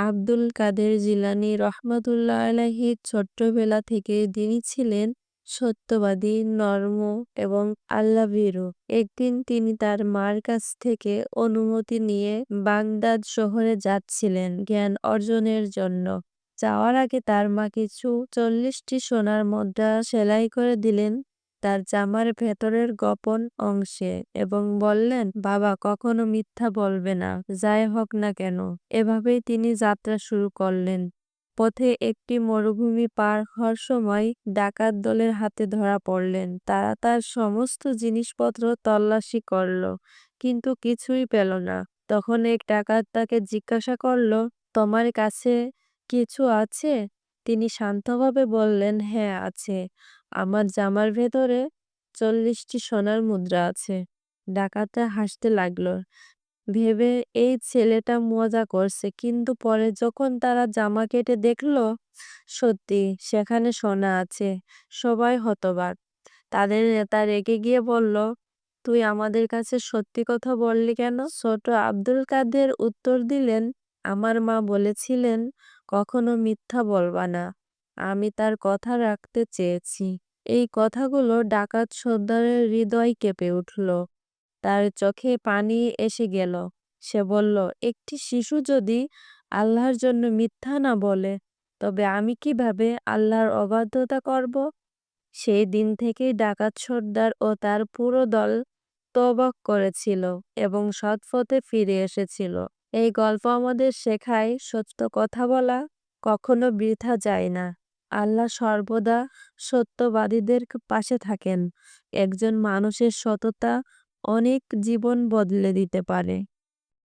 আব্দুল কাদের জিলানী রহমাতুল্লাহ আলাইহি ছোট্টবেলা থেকে তিনি ছিলেন সত্যবাদী, নর্ম এবং আল্লাহভীরু। একদিন তিনি তার মার কাছ থেকে অনুমতি নিয়ে বাগদাদ শহরে যাচ্ছিলেন জ্ঞান অর্জনের জন্য। যাওয়ার আগে তার মা কিছু চল্লিশটি সোনার মুদ্রা সেলাই করে দিলেন তার জামার ভেতরের গোপন অংশে এবং বললেন, বাবা কখনো মিথ্যা বলবে না, যাই হোক না কেন। এভাবেই তিনি যাত্রা শুরু করলেন। পথে একটি মরুভূমি পার হওয়ার সময় ডাকাত দলের হাতে ধরা পড়লেন। তারা তার সমস্ত জিনিসপত্র তল্লাশি করল, কিন্তু কিছুই পেল না। তখন এক ডাকাত তাকে জিজ্ঞাসা করল, তোমার কাছে কিছু আছে? তিনি শান্তভাবে বললেন, হ্যাঁ আছে। আমার জামার ভেতরে চল্লিশটি সোনার মুদ্রা আছে। ডাকাতটা হাসতে লাগল, ভেবে এই ছেলেটা মজা করছে। কিন্তু পরে যখন তারা জামা কেটে দেখল, সত্যি সেখানে সোনা আছে। সবাই হতবাক। তাদের নেতা রেগে গিয়ে বলল, তুই আমাদের কাছে সত্যি কথা বললি কেন? ছোট আব্দুল কাদের উত্তর দিলেন, আমার মা বলেছিলেন কখনো মিথ্যা বলবা না। আমি তার কথা রাখতে চেয়েছি। এই কথাগুলো ডাকাত সর্দারের হৃদয় কেঁপে উঠল। তার চোখে পানি এসে গেল। সে বলল, একটি শিশু যদি আল্লাহর জন্য মিথ্যা না বলে, তবে আমি কীভাবে আল্লাহর অবাধ্যতা করব? সেই দিন থেকেই ডাকাত সর্দার ও তার পুরো দল তওবা করেছিল এবং সৎ পথে ফিরে এসেছিল। এই গল্প আমাদের শেখায় সত্য কথা বলা কখনো বৃথা যায় না। আল্লাহ সর্বদা সত্যবাদীদের পাশে থাকেন। একজন মানুষের সততা অনেক জীবন বদলে দিতে পারে।